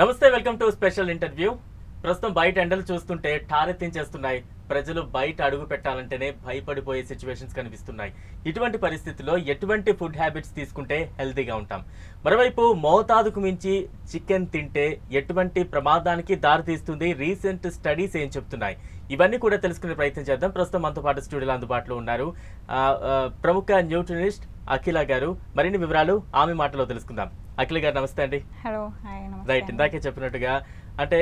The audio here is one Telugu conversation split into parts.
నమస్తే వెల్కమ్ టు స్పెషల్ ఇంటర్వ్యూ. ప్రస్తుతం బయట ఎండలు చూస్తుంటే ఠారెత్తించేస్తున్నాయి ప్రజలు బయట అడుగు పెట్టాలంటేనే భయపడిపోయే సిచ్యువేషన్స్ కనిపిస్తున్నాయి. ఇటువంటి పరిస్థితుల్లో ఎటువంటి ఫుడ్ హ్యాబిట్స్ తీసుకుంటే హెల్తీగా ఉంటాం? మరోవైపు మోతాదుకు మించి చికెన్ తింటే ఎటువంటి ప్రమాదానికి దారితీస్తుంది రీసెంట్ స్టడీస్ ఏం చెప్తున్నాయి? ఇవన్నీ కూడా తెలుసుకునే ప్రయత్నం చేద్దాం. ప్రస్తుతం మనతో పాటు స్టూడియోలో అందుబాటులో ఉన్నారు ప్రముఖ న్యూట్రినిస్ట్ అఖిల గారు. మరిన్ని వివరాలు ఆమె మాటలో తెలుసుకుందాం. అఖిల గారు నమస్తే అండి. Hello right. ఇందాకే చెప్పినట్టుగా అంటే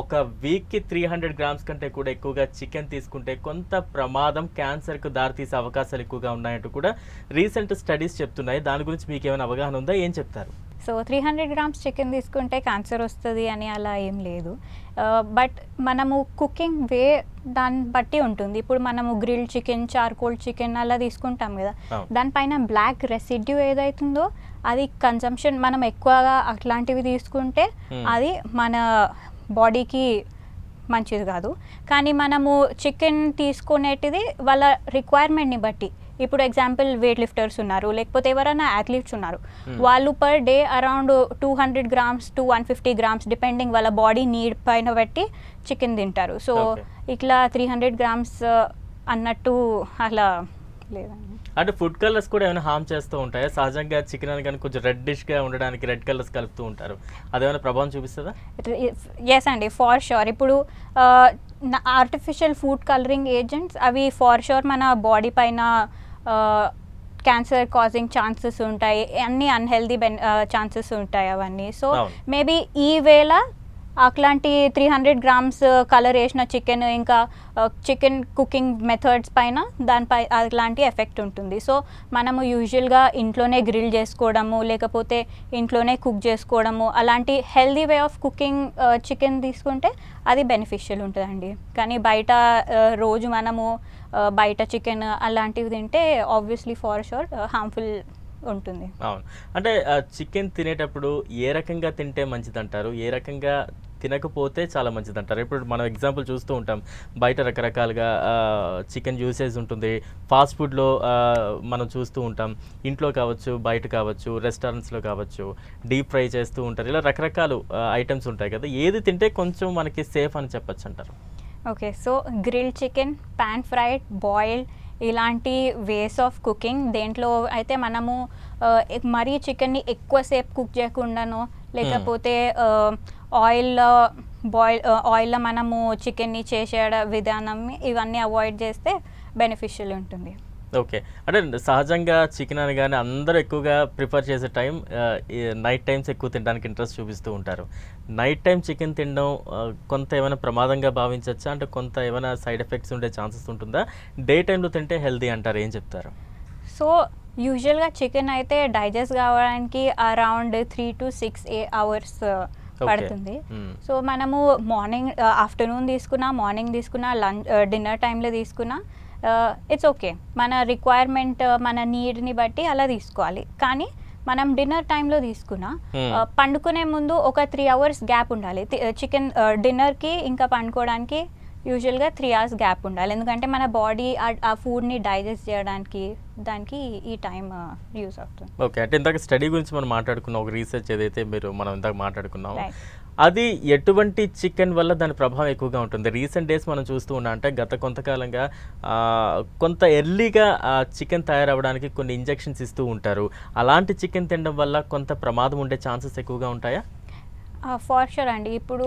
ఒక వీక్కి త్రీ హండ్రెడ్ గ్రామ్స్ కంటే కూడా ఎక్కువగా చికెన్ తీసుకుంటే కొంత ప్రమాదం క్యాన్సర్కు దారితీసే అవకాశాలు ఎక్కువగా ఉన్నాయంటూ కూడా రీసెంట్ స్టడీస్ చెప్తున్నాయి. దాని గురించి మీకు ఏమైనా అవగాహన ఉందా? ఏం చెప్తారు? So three hundred grams chicken తీసుకుంటే క్యాన్సర్ వస్తుంది అని అలా ఏం లేదు. బట్ మనము కుకింగ్ వే దాన్ని బట్టి ఉంటుంది. ఇప్పుడు మనము గ్రిల్ చికెన్ చార్కోల్ చికెన్ అలా తీసుకుంటాం కదా. దానిపైన బ్లాక్ రెసిడ్యూ ఏదైతుందో అది కన్జంప్షన్ మనం ఎక్కువగా అట్లాంటివి తీసుకుంటే Hmm. అది మన బాడీకి మంచిది కాదు కానీ మనము చికెన్ తీసుకునేటిది వాళ్ళ రిక్వైర్మెంట్ని బట్టి ఇప్పుడు ఎగ్జాంపుల్ వెయిట్ లిఫ్టర్స్ ఉన్నారు లేకపోతే ఎవరైనా అథ్లీట్స్ ఉన్నారు Hmm. వాళ్ళు per day around two hundred grams to one fifty grams depending వాళ్ళ బాడీ నీడ్ పైన బట్టి చికెన్ తింటారు సో. ఇట్లా త్రీ హండ్రెడ్ గ్రామ్స్ అన్నట్టు అలా లేదండి అంటే ఫుడ్ కలర్స్ కూడా ఏమైనా హార్మ్ చేస్తూ ఉంటాయా? సహజంగా చికెన్ అని కానీ కొంచెం రెడ్డిష్గా ఉండడానికి రెడ్ కలర్స్ కలుపుతూ ఉంటారు. అదేమైనా ప్రభావం చూపిస్తుందా? ఎస్ అండి ఫార్ షూర్ ఇప్పుడు ఆర్టిఫిషియల్ ఫుడ్ కలరింగ్ ఏజెంట్స్ అవి ఫార్ షూర్ మన బాడీ పైన క్యాన్సర్ కాజింగ్ ఛాన్సెస్ ఉంటాయి. అన్ని అన్హెల్దీ బెన్ ఛాన్సెస్ ఉంటాయి అవన్నీ. సో. మేబీ ఈ వేళ అట్లాంటి త్రీ హండ్రెడ్ గ్రామ్స్ కలర్ వేసిన చికెన్ ఇంకా చికెన్ కుకింగ్ మెథడ్స్ పైన దానిపై అలాంటి ఎఫెక్ట్ ఉంటుంది. సో మనము యూజువల్గా ఇంట్లోనే గ్రిల్ చేసుకోవడము లేకపోతే ఇంట్లోనే కుక్ చేసుకోవడము అలాంటి healthy way of cooking chicken తీసుకుంటే అది బెనిఫిషియల్ ఉంటుందండి. కానీ బయట uh, రోజు మనము uh, బయట చికెన్ అలాంటివి తింటే ఆబ్వియస్లీ ఫార్ షూర్ హార్మ్ఫుల్ ఉంటుంది. అవును. అంటే చికెన్ తినేటప్పుడు ఏ రకంగా తింటే మంచిదంటారు? ఏ రకంగా తినకపోతే చాలా మంచిదంటారు? ఇప్పుడు మనం ఎగ్జాంపుల్ చూస్తూ ఉంటాం. బయట రకరకాలుగా చికెన్ యూసేజ్ ఉంటుంది. ఫాస్ట్ ఫుడ్లో మనం చూస్తూ ఉంటాం. ఇంట్లో కావచ్చు బయట కావచ్చు రెస్టారెంట్స్లో కావచ్చు డీప్ ఫ్రై చేస్తూ ఉంటారు. ఇలా రకరకాల ఐటమ్స్ ఉంటాయి కదా. ఏది తింటే కొంచెం మనకి సేఫ్ అని చెప్పొచ్చు అంటారు okay. So grill chicken pan fried boiled ఇలాంటి వేస్ ఆఫ్ కుకింగ్ దేంట్లో అయితే మనము మరీ చికెన్ని ఎక్కువసేపు కుక్ చేయకుండాను లేకపోతే ఆయిల్లో బాయిల్ ఆయిల్లో మనము చికెన్ని చేసే విధానం ఇవన్నీ అవాయిడ్ చేస్తే బెనిఫిషియల్ ఉంటుంది. ఓకే. అంటే సహజంగా చికెన్ అనగానే అందరూ ఎక్కువగా ప్రిఫర్ చేసే టైం నైట్ టైమ్స్ ఎక్కువ తినడానికి ఇంట్రెస్ట్ చూపిస్తూ ఉంటారు. నైట్ టైం చికెన్ తినడం కొంత ఏమైనా ప్రమాదంగా భావించవచ్చా అంటే కొంత ఏమైనా సైడ్ ఎఫెక్ట్స్ ఉండే ఛాన్సెస్ ఉంటుందా? డే టైంలో తింటే హెల్దీ అంటారు ఏం చెప్తారు? సో యూజువల్గా చికెన్ అయితే డైజెస్ట్ కావడానికి around three to six a hours పడుతుంది. Hmm. సో మనము మార్నింగ్ ఆఫ్టర్నూన్ తీసుకున్నా మార్నింగ్ తీసుకున్నా లంచ్ డిన్నర్ టైంలో తీసుకున్నా ఇట్స్ ఓకే మన రిక్వైర్మెంట్ మన నీడ్ని బట్టి అలా తీసుకోవాలి. కానీ మనం డిన్నర్ టైంలో తీసుకున్నా Hmm. ఆ, పండుకునే ముందు ఒక త్రీ అవర్స్ గ్యాప్ ఉండాలి. చికెన్ డిన్నర్కి ఇంకా పండుకోవడానికి యూజువల్గా త్రీ అవర్స్ గ్యాప్ ఉండాలి. ఎందుకంటే మన బాడీ ఆ ఫుడ్ని డైజెస్ట్ చేయడానికి దానికి ఈ టైం యూస్ అవుతుంది. ఓకే అంటే ఇందాక స్టడీ గురించి మనం మాట్లాడుకున్నాం. ఒక రీసెర్చ్ ఏదైతే మీరు మనం ఇందాక మాట్లాడుకున్నాం. అది ఎటువంటి చికెన్ వల్ల దాని ప్రభావం ఎక్కువగా ఉంటుంది? రీసెంట్ డేస్ మనం చూస్తూ ఉన్నాం అంటే గత కొంతకాలంగా కొంత ఎర్లీగా చికెన్ తయారవడానికి కొన్ని ఇంజెక్షన్స్ ఇస్తూ ఉంటారు. అలాంటి చికెన్ తినడం వల్ల కొంత ప్రమాదం ఉండే ఛాన్సెస్ ఎక్కువగా ఉంటాయా? ఫార్ షూర్ అండి. ఇప్పుడు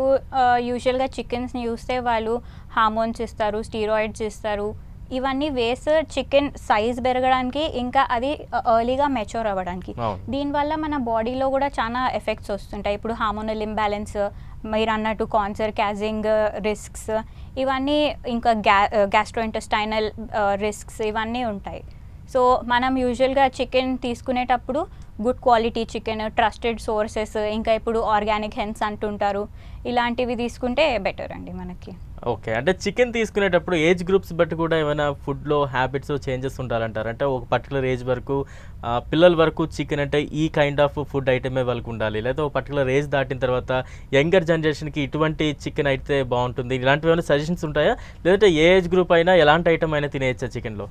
యూజువల్గా చికెన్స్ని చూస్తే వాళ్ళు హార్మోన్స్ ఇస్తారు స్టీరాయిడ్స్ ఇస్తారు. ఇవన్నీ వేస్ చికెన్ సైజ్ పెరగడానికి ఇంకా అది ఎర్లీగా మెచ్యూర్ అవ్వడానికి. దీనివల్ల మన బాడీలో కూడా చాలా ఎఫెక్ట్స్ వస్తుంటాయి. ఇప్పుడు హార్మోనల్ ఇంబ్యాలెన్స్ మీరు అన్నట్టు కాన్సర్ క్యాజింగ్ రిస్క్స్ ఇవన్నీ ఇంకా గ్యా గ్యాస్ట్రోఇంటెస్టైనల్ రిస్క్స్ ఇవన్నీ ఉంటాయి. సో మనం యూజువల్గా చికెన్ తీసుకునేటప్పుడు good quality chicken trusted sources ఇంకా ఇప్పుడు ఆర్గానిక్ హెన్స్ అంటుంటారు. ఇలాంటివి తీసుకుంటే బెటర్ అండి మనకి. ఓకే. అంటే చికెన్ తీసుకునేటప్పుడు ఏజ్ గ్రూప్స్ బట్టి కూడా ఏమైనా ఫుడ్లో హ్యాబిట్స్ చేంజెస్ ఉండాలంటారు? అంటే ఒక పర్టికులర్ ఏజ్ వరకు పిల్లల వరకు చికెన్ అంటే ఈ కైండ్ ఆఫ్ ఫుడ్ ఐటమే వాళ్ళకి ఉండాలి. లేదా ఒక పర్టికులర్ ఏజ్ దాటిన తర్వాత యంగర్ జనరేషన్కి ఇటువంటి చికెన్ అయితే బాగుంటుంది. ఇలాంటివి ఏమైనా సజెషన్స్ ఉంటాయా? లేదంటే ఏ ఏజ్ గ్రూప్ అయినా ఎలాంటి ఐటమ్ అయినా తినేయచ్చా చికెన్లో?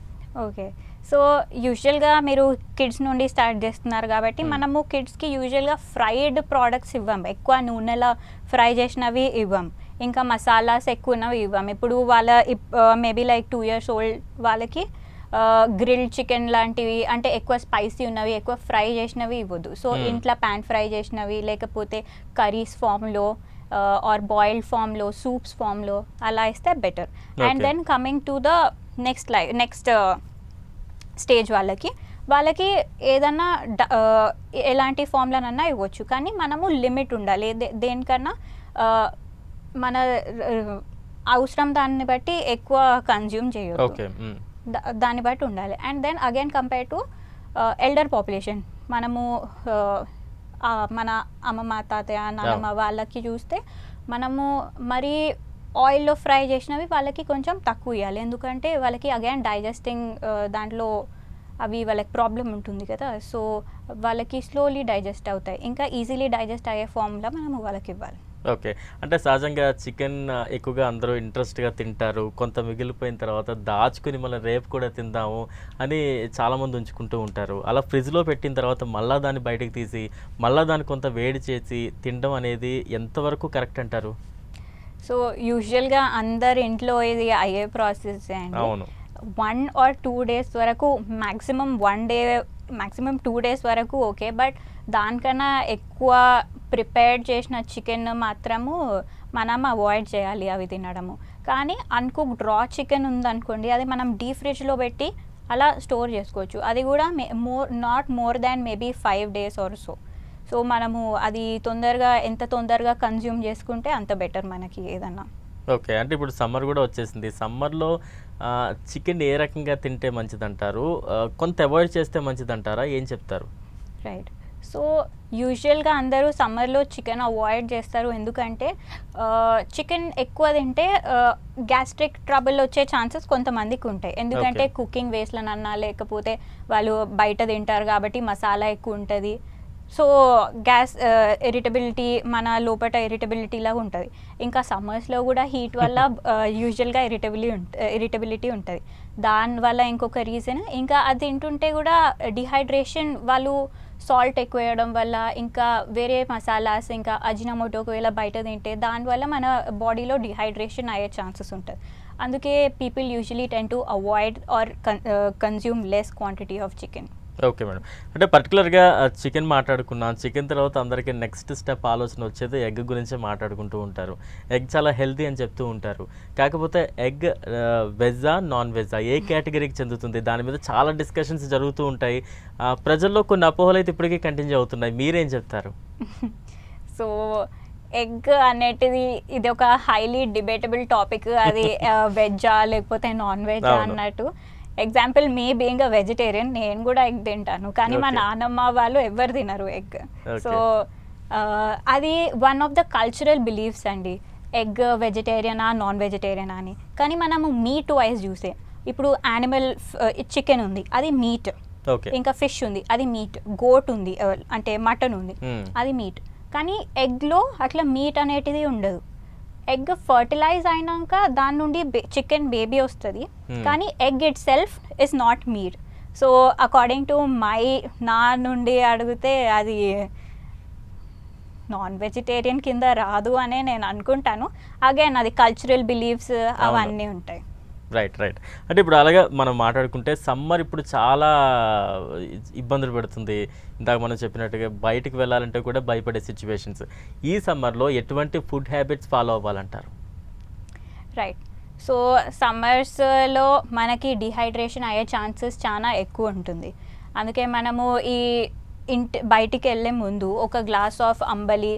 ఓకే. సో యూజువల్గా మీరు కిడ్స్ నుండి స్టార్ట్ చేస్తున్నారు కాబట్టి Hmm. మనము కిడ్స్కి యూజువల్గా ఫ్రైడ్ ప్రోడక్ట్స్ ఇవ్వం. ఎక్కువ నూనెలో ఫ్రై చేసినవి ఇవ్వం. ఇంకా మసాలాస్ ఎక్కువ ఉన్నవి ఇవ్వం. ఇప్పుడు వాళ్ళ maybe like two years old వాళ్ళకి గ్రిల్డ్ చికెన్ లాంటివి అంటే ఎక్కువ స్పైసీ ఉన్నవి ఎక్కువ ఫ్రై చేసినవి ఇవ్వద్దు. So Hmm. ఇంట్లో ప్యాన్ ఫ్రై చేసినవి లేకపోతే కర్రీస్ ఫామ్లో ఆర్ బాయిల్డ్ ఫామ్లో సూప్స్ ఫామ్లో అలా ఇస్తే better and. Then coming to the next లై నెక్స్ట్ స్టేజ్ వాళ్ళకి. వాళ్ళకి ఏదన్నా ఎలాంటి ఫామ్లనన్నా ఇవ్వచ్చు. కానీ మనము లిమిట్ ఉండాలి. దేనికన్నా మన అవసరం దాన్ని బట్టి ఎక్కువ కన్జ్యూమ్. దా- దాన్ని బట్టి ఉండాలి. And then again compare to elder population మనము ఆ, మన అమ్మమ్మ తాతయ్య నాన్నమ్మ వాళ్ళకి చూస్తే మనము మరి ఆయిల్లో ఫ్రై చేసినవి వాళ్ళకి కొంచెం తక్కువ ఇవ్వాలి ఎందుకంటే వాళ్ళకి అగైన్ డైజెస్టింగ్ దాంట్లో అవి వాళ్ళకి ప్రాబ్లం ఉంటుంది కదా. సో వాళ్ళకి స్లోలీ డైజెస్ట్ అవుతాయి. ఇంకా ఈజీలీ డైజెస్ట్ అయ్యే ఫామ్లో మనము వాళ్ళకి ఇవ్వాలి. ఓకే. అంటే సహజంగా చికెన్ ఎక్కువగా అందరూ ఇంట్రెస్ట్గా తింటారు. కొంత మిగిలిపోయిన తర్వాత దాచుకుని మళ్ళీ రేపు కూడా తిందాము అని చాలామంది ఉంచుకుంటూ ఉంటారు. అలా ఫ్రిడ్జ్లో పెట్టిన తర్వాత మళ్ళీ దాన్ని బయటకు తీసి మళ్ళీ దాన్ని కొంత వేడి చేసి తినడం అనేది ఎంతవరకు కరెక్ట్ అంటారు? సో యూజువల్గా అందరి ఇంట్లో ఇది అయ్యే ప్రాసెస్ అవును. వన్ ఆర్ టూ డేస్ వరకు maximum one day maximum two days వరకు ఓకే బట్ దానికన్నా ఎక్కువ ప్రిపేర్ చేసిన చికెన్ మాత్రము మనం అవాయిడ్ చేయాలి అవి తినడము. కానీ అన్కుక్ డ్రా చికెన్ ఉందనుకోండి అది మనం డీ ఫ్రిడ్జ్లో పెట్టి అలా స్టోర్ చేసుకోవచ్చు. అది కూడా may more not more than maybe five days or so so మనము అది తొందరగా ఎంత తొందరగా కన్జ్యూమ్ చేసుకుంటే అంత బెటర్ మనకి ఏదన్నా. ఓకే అంటే ఇప్పుడు సమ్మర్ కూడా వచ్చేసింది. సమ్మర్లో చికెన్ ఏ రకంగా తింటే మంచిదంటారు? కొంత అవాయిడ్ చేస్తే మంచిదంటారా? ఏం చెప్తారు? రైట్ సో యూజువల్గా అందరూ సమ్మర్లో చికెన్ అవాయిడ్ చేస్తారు. ఎందుకంటే చికెన్ ఎక్కువ తింటే గ్యాస్ట్రిక్ ట్రబుల్ వచ్చే ఛాన్సెస్ కొంతమందికి ఉంటాయి. ఎందుకంటే. కుకింగ్ వేస్లనన్నా లేకపోతే వాళ్ళు బయట తింటారు కాబట్టి మసాలా ఎక్కువ ఉంటుంది. సో గ్యాస్ ఇరిటబిలిటీ మన లోపల ఇరిటబిలిటీ లాగా ఉంటుంది. ఇంకా సమ్మర్స్లో కూడా హీట్ వల్ల యూజువల్గా ఇరిటబిలిటీ ఇరిటబిలిటీ ఉంటుంది. దానివల్ల ఇంకొక రీజన్ ఇంకా అది తింటుంటే కూడా డిహైడ్రేషన్ వాళ్ళు సాల్ట్ ఎక్కువ వేయడం వల్ల ఇంకా వేరే మసాలాస్ ఇంకా అజినమోటో ఒకవేళ బయట తింటే దానివల్ల మన బాడీలో డిహైడ్రేషన్ అయ్యే ఛాన్సెస్ ఉంటుంది. అందుకే people usually tend to avoid or consume less quantity of chicken okay madam. అంటే పర్టికులర్గా చికెన్ మాట్లాడుకున్నాం చికెన్ తర్వాత అందరికీ నెక్స్ట్ స్టెప్ ఆలోచన వచ్చేది ఎగ్ గురించే మాట్లాడుకుంటూ ఉంటారు. ఎగ్ చాలా హెల్తీ అని చెప్తూ ఉంటారు. కాకపోతే ఎగ్ వెజ్జా నాన్ వెజ్జా ఏ కేటగిరీకి చెందుతుంది? దాని మీద చాలా డిస్కషన్స్ జరుగుతూ ఉంటాయి. ప్రజల్లో కొన్ని అపోహలు అయితే ఇప్పటికీ కంటిన్యూ అవుతున్నాయి. మీరేం చెప్తారు? సో ఎగ్ అనేటిది ఇది ఒక హైలీ డిబేటబుల్ టాపిక్ అది వెజ్జా లేకపోతే నాన్ వెజ్ అవును. అన్నట్టు. Example me being a vegetarian నేను కూడా ఎగ్ తింటాను. కానీ మా. నాన్నమ్మ వాళ్ళు ఎవరు తినరు ఎగ్. సో అది one of the cultural beliefs అండి. ఎగ్ వెజిటేరియనా నాన్ వెజిటేరియనా అని. కానీ మనము మీట్ వైజ్ చూసే ఇప్పుడు యానిమల్ చికెన్ ఉంది అది మీట్ ఇంకా ఫిష్ ఉంది అది మీట్ గోట్ ఉంది uh, అంటే మటన్ ఉంది Hmm. అది మీట్ కానీ ఎగ్లో అట్లా మీట్ అనేటిది ఉండదు. ఎగ్ ఫర్టిలైజ్ అయినాక దాని నుండి చికెన్ బేబీ వస్తుంది. Hmm. కానీ egg itself is not meat. So according to my నా నుండి అడిగితే అది నాన్ వెజిటేరియన్ కింద రాదు అనే నేను అనుకుంటాను. అగైన్ అది కల్చరల్ బిలీఫ్స్ అవన్నీ ఉంటాయి. రైట్ రైట్ అంటే ఇప్పుడు అలాగా మనం మాట్లాడుకుంటే సమ్మర్ ఇప్పుడు చాలా ఇబ్బందులు పెడుతుంది. ఇందాక మనం చెప్పినట్టుగా బయటికి వెళ్ళాలంటే కూడా భయపడే సిచ్యువేషన్స్ ఈ సమ్మర్లో ఎటువంటి ఫుడ్ హ్యాబిట్స్ ఫాలో అవ్వాలంటారు? రైట్ సో సమ్మర్స్లో మనకి డిహైడ్రేషన్ అయ్యే ఛాన్సెస్ చాలా ఎక్కువ ఉంటుంది. అందుకే మనము ఈ ఇంటి బయటికి వెళ్ళే ముందు ఒక గ్లాస్ ఆఫ్ అంబలి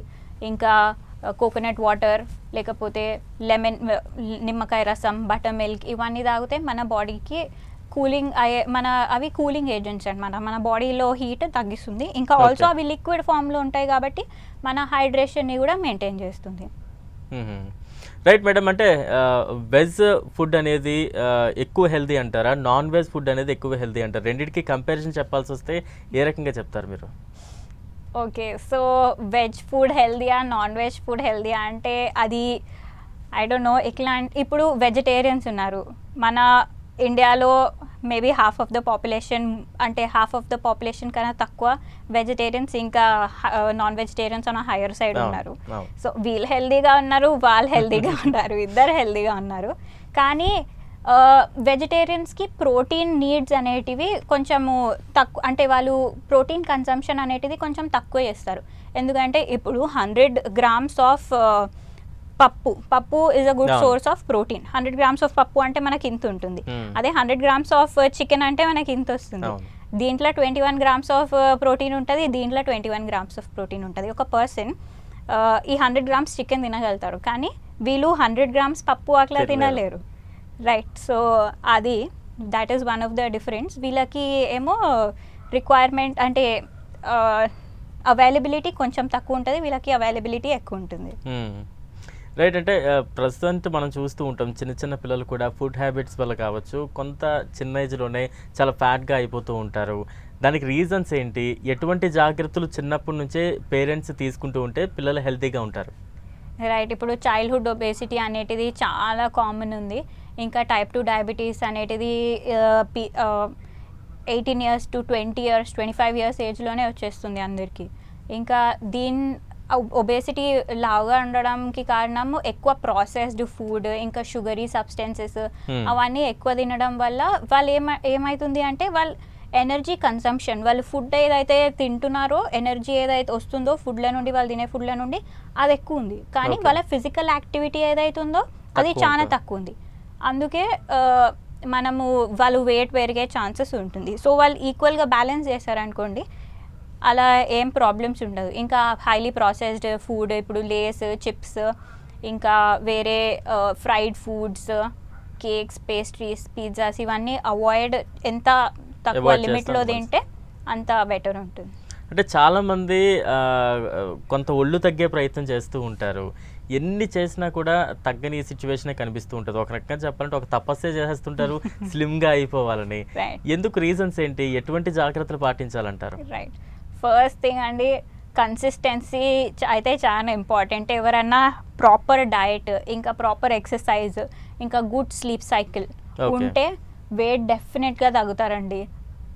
ఇంకా కోకోనట్ వాటర్ లేకపోతే లెమన్ నిమ్మకాయ రసం బటర్ మిల్క్ ఇవన్నీ తాగితే మన బాడీకి కూలింగ్ అయ్యే మన అవి కూలింగ్ ఏజెంట్స్ అనమాట మన బాడీలో హీట్ తగ్గిస్తుంది. ఇంకా ఆల్సో. అవి లిక్విడ్ ఫామ్లో ఉంటాయి కాబట్టి మన హైడ్రేషన్ని కూడా మెయింటైన్ చేస్తుంది. రైట్ మేడం అంటే వెజ్ ఫుడ్ అనేది ఎక్కువ హెల్దీ అంటారా? నాన్ వెజ్ ఫుడ్ అనేది ఎక్కువ హెల్దీ అంటారు? రెండింటికి కంపారిజన్ చెప్పాల్సి వస్తే ఏ రకంగా చెప్తారు మీరు? ఓకే సో వెజ్ ఫుడ్ హెల్దీయా నాన్ వెజ్ ఫుడ్ హెల్దీయా అంటే అది ఐ డోంట్ నో ఇట్లా ఇప్పుడు వెజిటేరియన్స్ ఉన్నారు. మన ఇండియాలో maybe half of the population అంటే హాఫ్ ఆఫ్ ద పాపులేషన్ కన్నా తక్కువ వెజిటేరియన్స్ ఇంకా నాన్ వెజిటేరియన్స్ అన్న హైయర్ సైడ్ ఉన్నారు. సో వీళ్ళు హెల్దీగా ఉన్నారు వాళ్ళు హెల్దీగా ఉన్నారు ఇద్దరు హెల్దీగా ఉన్నారు. కానీ వెజిటేరియన్స్కి ప్రోటీన్ నీడ్స్ అనేటివి కొంచెము తక్కువ అంటే వాళ్ళు ప్రోటీన్ కన్సంప్షన్ అనేటిది కొంచెం తక్కువ చేస్తారు ఎందుకంటే ఇప్పుడు hundred grams of pappu pappu is a good. Source of protein hundred grams of pappu అంటే మనకి ఇంత ఉంటుంది Hmm. అదే హండ్రెడ్ గ్రామ్స్ ఆఫ్ చికెన్ అంటే మనకి ఇంత వస్తుంది. దీంట్లో twenty one grams of protein ఉంటుంది దీంట్లో twenty one grams of protein ఉంటుంది ఒక పర్సన్ ఈ హండ్రెడ్ గ్రామ్స్ చికెన్ తినగలుగుతారు కానీ వీళ్ళు హండ్రెడ్ గ్రామ్స్ పప్పు అట్లా తినలేరు. రైట్ సో అది that is one of the difference వీళ్ళకి ఏమో రిక్వైర్మెంట్ అంటే అవైలబిలిటీ కొంచెం తక్కువ ఉంటుంది వీళ్ళకి అవైలబిలిటీ ఎక్కువ ఉంటుంది. రైట్ అంటే ఆ, ప్రస్తుతం మనం చూస్తూ ఉంటాం చిన్న చిన్న పిల్లలు కూడా ఫుడ్ హ్యాబిట్స్ వల్ల కావచ్చు కొంత చిన్న ఏజ్లోనే చాలా ఫ్యాట్గా అయిపోతూ ఉంటారు. దానికి రీజన్స్ ఏంటి? ఎటువంటి జాగ్రత్తలు చిన్నప్పటి నుంచే పేరెంట్స్ తీసుకుంటూ ఉంటే పిల్లలు హెల్తీగా ఉంటారు? రైట్ ఇప్పుడు చైల్డ్హుడ్ ఒబేసిటీ అనేటిది చాలా కామన్ ఉంది. ఇంకా టైప్ టూ డయాబెటీస్ అనేటిది eighteen years to twenty years twenty five years ఏజ్లోనే వచ్చేస్తుంది అందరికీ ఇంకా దీని ఒబేసిటీ లావుగా ఉండడానికి కారణం ఎక్కువ ప్రాసెస్డ్ ఫుడ్ ఇంకా షుగరీ సబ్స్టెన్సెస్ Hmm. అవన్నీ ఎక్కువ తినడం వల్ల వాళ్ళు ఏమ ఏమవుతుంది అంటే వాళ్ళు ఎనర్జీ కన్సంప్షన్ వాళ్ళు ఫుడ్ ఏదైతే తింటున్నారో ఎనర్జీ ఏదైతే వస్తుందో ఫుడ్ల నుండి వాళ్ళు తినే ఫుడ్ల నుండి అది ఎక్కువ ఉంది కానీ. వాళ్ళ ఫిజికల్ యాక్టివిటీ ఏదైతే ఉందో అది చాలా. తక్కువ ఉంది అందుకే మనము వాళ్ళు వెయిట్ పెరిగే ఛాన్సెస్ ఉంటుంది. సో వాళ్ళు ఈక్వల్గా బ్యాలెన్స్ చేశారనుకోండి అలా ఏం ప్రాబ్లమ్స్ ఉండదు. ఇంకా హైలీ ప్రాసెస్డ్ ఫుడ్ ఇప్పుడు లేస్ చిప్స్ ఇంకా వేరే fried foods cakes pastries pizzas avoid avoid ఎంత తక్కువ లిమిట్లో తింటే అంత బెటర్ ఉంటుంది. అంటే చాలామంది కొంత ఒళ్ళు తగ్గే ప్రయత్నం చేస్తూ ఉంటారు. ఎన్ని చేసినా కూడా తగ్గని సిచ్యువేషనే కనిపిస్తూ ఉంటుంది. ఒక రకంగా చెప్పాలంటే ఒక తపస్సే చేసేస్తుంటారు స్లిమ్గా అయిపోవాలని. ఎందుకు రీజన్స్ ఏంటి? ఎటువంటి జాగ్రత్తలు పాటించాలంటారు? రైట్ ఫస్ట్ థింగ్ అండి కన్సిస్టెన్సీ అయితే చాలా ఇంపార్టెంట్ ఎవరన్నా ప్రాపర్ డయట్ ఇంకా ప్రాపర్ ఎక్సర్సైజ్ ఇంకా గుడ్ స్లీప్ సైకిల్. ఉంటే వెయిట్ డెఫినెట్గా తగ్గుతారండి.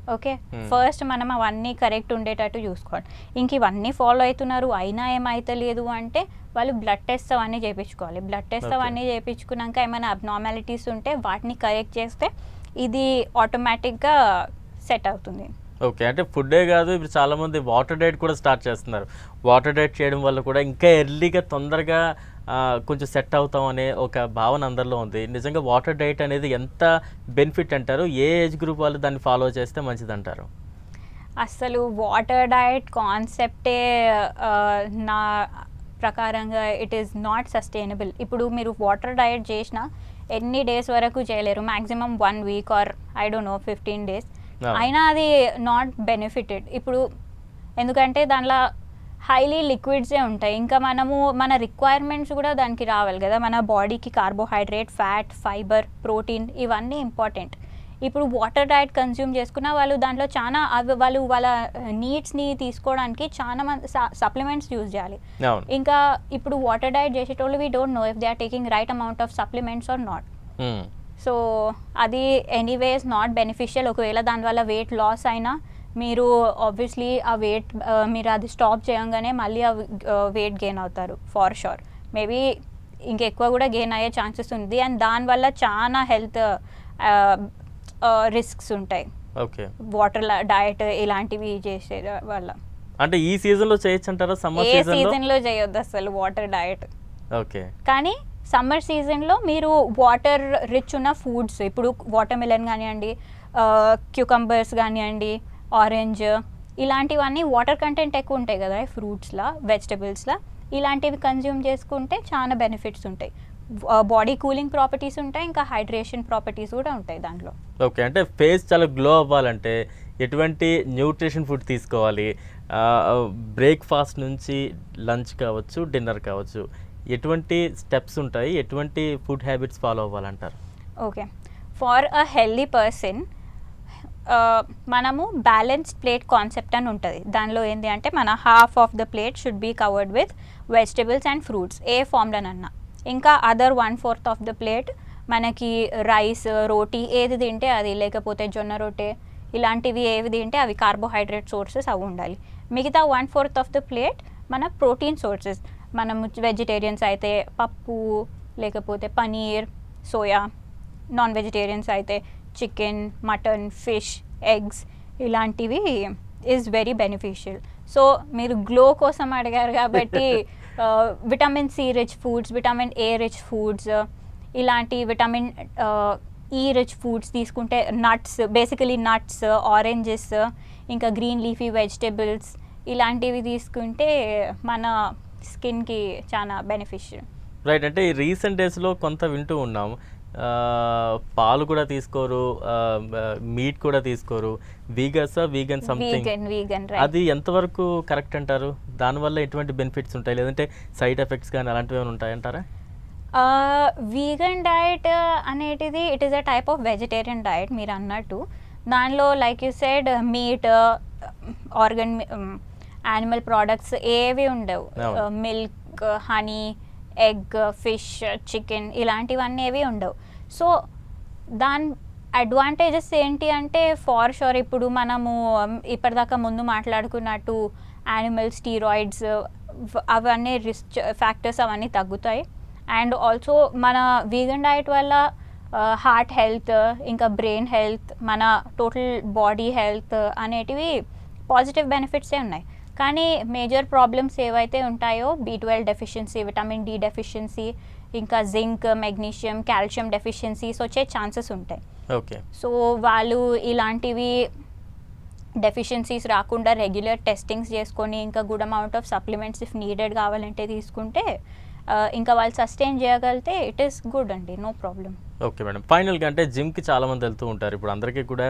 Okay Hmm. ఫస్ట్ మనం అవన్నీ కరెక్ట్ ఉండేటట్టు చూసుకోవాలి ఇంక ఇవన్నీ ఫాలో అవుతున్నారు అయినా ఏమైతలేదు అంటే వాళ్ళు బ్లడ్ టెస్ట్ అవన్నీ చేయించుకోవాలి బ్లడ్ టెస్ట్. అవన్నీ చేయించుకున్నాక ఏమైనా అబ్నార్మాలిటీస్ ఉంటే వాటిని కరెక్ట్ చేస్తే ఇది ఆటోమేటిక్గా సెట్ అవుతుంది ఓకే. అంటే ఫుడ్డే కాదు ఇప్పుడు చాలామంది వాటర్ డైట్ కూడా స్టార్ట్ చేస్తున్నారు. వాటర్ డైట్ చేయడం వల్ల కూడా ఇంకా ఎర్లీగా తొందరగా కొంచెం సెట్ అవుతాం అనే ఒక భావన అందరిలో ఉంది. నిజంగా వాటర్ డైట్ అనేది ఎంత బెనిఫిట్ అంటారు? ఏ ఏజ్ గ్రూప్ వాళ్ళు దాన్ని ఫాలో చేస్తే మంచిది అంటారు అసలు వాటర్ డైట్ కాన్సెప్టే నా ప్రకారంగా ఇట్ ఈస్ నాట్ సస్టైనబుల్. ఇప్పుడు మీరు వాటర్ డైట్ చేసిన ఎన్ని డేస్ వరకు చేయలేరు. Maximum one week or I don't know fifteen days. అయినా అది నాట్ బెనిఫిటెడ్ ఇప్పుడు ఎందుకంటే దాంట్లో హైలీ లిక్విడ్సే ఉంటాయి. ఇంకా మనము మన రిక్వైర్మెంట్స్ కూడా దానికి రావాలి కదా. మన బాడీకి కార్బోహైడ్రేట్ ఫ్యాట్ ఫైబర్ ప్రోటీన్ ఇవన్నీ ఇంపార్టెంట్ ఇప్పుడు వాటర్ డయట్ కన్జ్యూమ్ చేసుకున్న వాళ్ళు దాంట్లో చాలా అవి వాళ్ళు వాళ్ళ నీడ్స్ని తీసుకోవడానికి చాలా మంది సప్లిమెంట్స్ యూజ్ చేయాలి. ఇంకా ఇప్పుడు వాటర్ డయట్ చేసేటోళ్ళు we don't know if they are taking right amount of supplements or not. So అది ఎనీవేస్ నాట్ బెనిఫిషియల్ ఒకవేళ దానివల్ల వెయిట్ లాస్ అయినా మీరు ఆబ్వియస్లీ ఆ వెయిట్ మీరు అది స్టాప్ చేయంగానే మళ్ళీ ఆ వెయిట్ గెయిన్ అవుతారు ఫార్ షూర్ మేబీ ఇంకెక్కువ కూడా గెయిన్ అయ్యే ఛాన్సెస్ ఉంది. అండ్ దానివల్ల చాలా హెల్త్ రిస్క్స్ ఉంటాయి. ఓకే వాటర్ డయట్ ఇలాంటివి చేసే వల్ల. అంటే ఈ సీజన్లో చేయొచ్చు అంటారా? సమ్మర్ సీజన్లో సీజన్లో చేయొద్దు అసలు వాటర్ డయట్ ఓకే కానీ సమ్మర్ సీజన్లో మీరు వాటర్ రిచ్ ఉన్న ఫుడ్స్ ఇప్పుడు వాటర్ మిలన్ కానివ్వండి క్యూకంబర్స్ కానివ్వండి ఆరెంజ్ ఇలాంటివన్నీ వాటర్ కంటెంట్ ఎక్కువ ఉంటాయి కదా ఫ్రూట్స్లా వెజిటబుల్స్లా ఇలాంటివి కన్జ్యూమ్ చేసుకుంటే చాలా బెనిఫిట్స్ ఉంటాయి. బాడీ కూలింగ్ ప్రాపర్టీస్ ఉంటాయి ఇంకా హైడ్రేషన్ ప్రాపర్టీస్ కూడా ఉంటాయి దాంట్లో. ఓకే అంటే ఫేస్ చాలా గ్లో అవ్వాలంటే ఎటువంటి న్యూట్రిషన్ ఫుడ్ తీసుకోవాలి? బ్రేక్ఫాస్ట్ నుంచి లంచ్ కావచ్చు డిన్నర్ కావచ్చు ఎటువంటి స్టెప్స్ ఉంటాయి? ఎటువంటి food habits follow అవ్వాలంటారు? Okay for a healthy person మనము బ్యాలెన్స్ ప్లేట్ కాన్సెప్ట్ అని ఉంటుంది. దానిలో ఏంటి అంటే మన half of the plate should be covered with vegetables and fruits ఏ ఫామ్లోనన్నా ఇంకా other one fourth of the plate మనకి రైస్ రోటీ ఏది తింటే అది లేకపోతే జొన్న రొట్టె ఇలాంటివి ఏవి తింటే అవి కార్బోహైడ్రేట్ సోర్సెస్ అవి ఉండాలి. మిగతా one fourth of the plate మన ప్రోటీన్ సోర్సెస్ మనం వెజిటేరియన్స్ అయితే పప్పు లేకపోతే పనీర్ సోయా నాన్ వెజిటేరియన్స్ అయితే చికెన్ మటన్ ఫిష్ ఎగ్స్ ఇలాంటివి ఈజ్ వెరీ బెనిఫిషియల్ సో మీరు గ్లో కోసం అడిగారు కాబట్టి vitamin C rich foods vitamin A rich foods ఇలాంటి విటమిన్ ఈ రిచ్ ఫుడ్స్ తీసుకుంటే నట్స్ బేసికలీ నట్స్ ఆరెంజెస్ ఇంకా గ్రీన్ లీఫీ వెజిటేబుల్స్ ఇలాంటివి తీసుకుంటే మన స్కిన్కి చాలా బెనిఫిషియల్. రైట్. అంటే ఈ రీసెంట్ డేస్లో కొంత వింటూ ఉన్నాం. పాలు కూడా తీసుకోరు మీట్ కూడా తీసుకోరు. వీగస్ వీగన్ సంథింగ్ అది ఎంతవరకు కరెక్ట్ అంటారు? దానివల్ల ఎటువంటి బెనిఫిట్స్ ఉంటాయి? లేదంటే సైడ్ ఎఫెక్ట్స్ కానీ అలాంటివి ఏమైనా ఉంటాయంటారా వీగన్ డయట్ అనేటిది it is a type of vegetarian diet మీరు అన్నట్టు. దానిలో like you said meat organ animal products ఏవి ఉండవు. Milk honey egg fish chicken ఇలాంటివన్నీ ఏవి ఉండవు. సో దాని అడ్వాంటేజెస్ ఏంటి అంటే ఫార్ షూర్ ఇప్పుడు మనము um, ఇప్పటిదాకా ముందు మాట్లాడుకున్నట్టు యానిమల్ స్టీరాయిడ్స్ అవన్నీ రిస్క్ ఫ్యాక్టర్స్ అవన్నీ తగ్గుతాయి. అండ్ ఆల్సో మన వీగన్ డయట్ వల్ల హార్ట్ హెల్త్ ఇంకా బ్రెయిన్ హెల్త్ మన టోటల్ బాడీ హెల్త్ అనేటివి పాజిటివ్ బెనిఫిట్సే ఉన్నాయి. కానీ మేజర్ ప్రాబ్లమ్స్ ఏవైతే ఉంటాయో B twelve deficiency vitamin D deficiency ఇంకా జింక్ మెగ్నీషియం కాల్షియం డెఫిషియన్సీస్ వచ్చే ఛాన్సెస్ ఉంటాయి. ఓకే. సో వాళ్ళు ఇలాంటివి డెఫిషియన్సీస్ రాకుండా రెగ్యులర్ టెస్టింగ్స్ చేసుకొని ఇంకా good amount of supplements if needed కావాలంటే తీసుకుంటే ఇంకా వాళ్ళు సస్టైన్ చేయగలిగితే ఇట్ ఈస్ గుడ్ అండి నో ప్రాబ్లం ఓకే మేడం ఫైనల్గా అంటే జిమ్కి చాలామంది వెళ్తూ ఉంటారు. ఇప్పుడు అందరికీ కూడా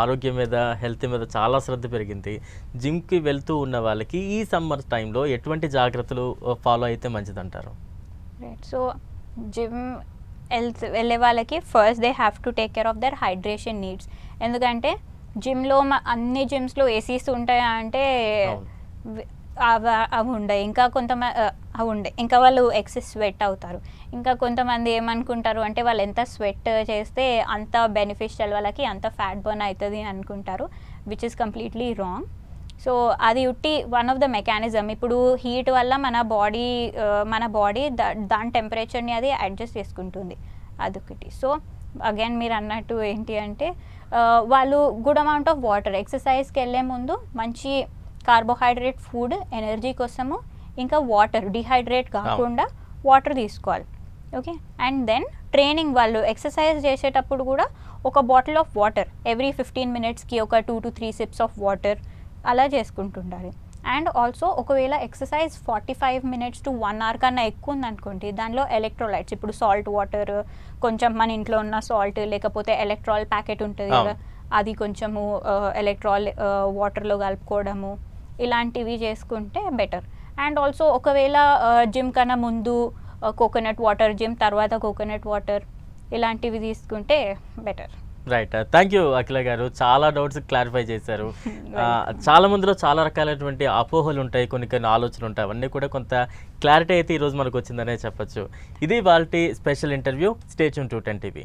ఆరోగ్యం మీద హెల్త్ మీద చాలా శ్రద్ధ పెరిగింది. జిమ్కి వెళ్తూ ఉన్న వాళ్ళకి ఈ సమ్మర్ టైంలో ఎటువంటి జాగ్రత్తలు ఫాలో అయితే మంచిదంటారు? రైట్ సో జిమ్ వెళ్త్ వెళ్ళే వాళ్ళకి first they have to take care of their hydration needs ఎందుకంటే జిమ్లో అన్ని జిమ్స్లో ఏసీస్ ఉంటాయా అంటే అవ అవి ఉండవు ఇంకా కొంతమంది అవి ఉండే. ఇంకా వాళ్ళు ఎక్సెస్ స్వెట్ అవుతారు. ఇంకా కొంతమంది ఏమనుకుంటారు అంటే వాళ్ళు ఎంత స్వెట్ చేస్తే అంత బెనిఫిషియల్ వాళ్ళకి అంత ఫ్యాట్ బర్న్ అవుతుంది అనుకుంటారు which is completely wrong so అది ఉట్టి వన్ ఆఫ్ ద మెకానిజం ఇప్పుడు హీట్ వల్ల మన బాడీ మన బాడీ దాని టెంపరేచర్ని అది అడ్జస్ట్ చేసుకుంటుంది. అదొకటి. సో అగైన్ మీరు అన్నట్టు ఏంటి అంటే వాళ్ళు గుడ్ అమౌంట్ ఆఫ్ వాటర్ ఎక్సర్సైజ్కి వెళ్ళే ముందు మంచి కార్బోహైడ్రేట్ ఫుడ్ ఎనర్జీ కోసము ఇంకా వాటర్ డిహైడ్రేట్ కాకుండా వాటర్ తీసుకోవాలి. ఓకే అండ్ దెన్ ట్రైనింగ్ వాళ్ళు ఎక్సర్సైజ్ చేసేటప్పుడు కూడా ఒక bottle of water every fifteen మినిట్స్కి ఒక two to three sips of water అలా చేసుకుంటుండాలి. అండ్ ఆల్సో ఒకవేళ exercise forty five minutes to one hour కన్నా ఎక్కువ ఉందనుకోండి దానిలో ఎలక్ట్రోలైట్స్ ఇప్పుడు సాల్ట్ వాటర్ కొంచెం మన ఇంట్లో ఉన్న సాల్ట్ లేకపోతే ఎలక్ట్రాల్ ప్యాకెట్ ఉంటుంది కదా. అది కొంచెము ఎలక్ట్రాల్ వాటర్లో కలుపుకోవడము ఇలాంటివి చేసుకుంటే బెటర్. అండ్ ఆల్సో ఒకవేళ జిమ్ కన్నా ముందు కోకోనట్ వాటర్ జిమ్ తర్వాత కోకోనట్ వాటర్ ఇలాంటివి తీసుకుంటే better. Right thank you Akhila గారు. చాలా డౌట్స్ క్లారిఫై చేశారు. ఆ, చాలా మందిలో చాలా రకాలైనటువంటి అపోహలు ఉంటాయి కొన్ని కొన్ని ఆలోచనలు ఉంటాయి. అవన్నీ కూడా కొంత క్లారిటీ అయితే ఈరోజు మనకు వచ్చిందనే చెప్పొచ్చు. ఇది వాళ్ళ స్పెషల్ ఇంటర్వ్యూ స్టేచ్యూన్ టూ టెన్ టీవీ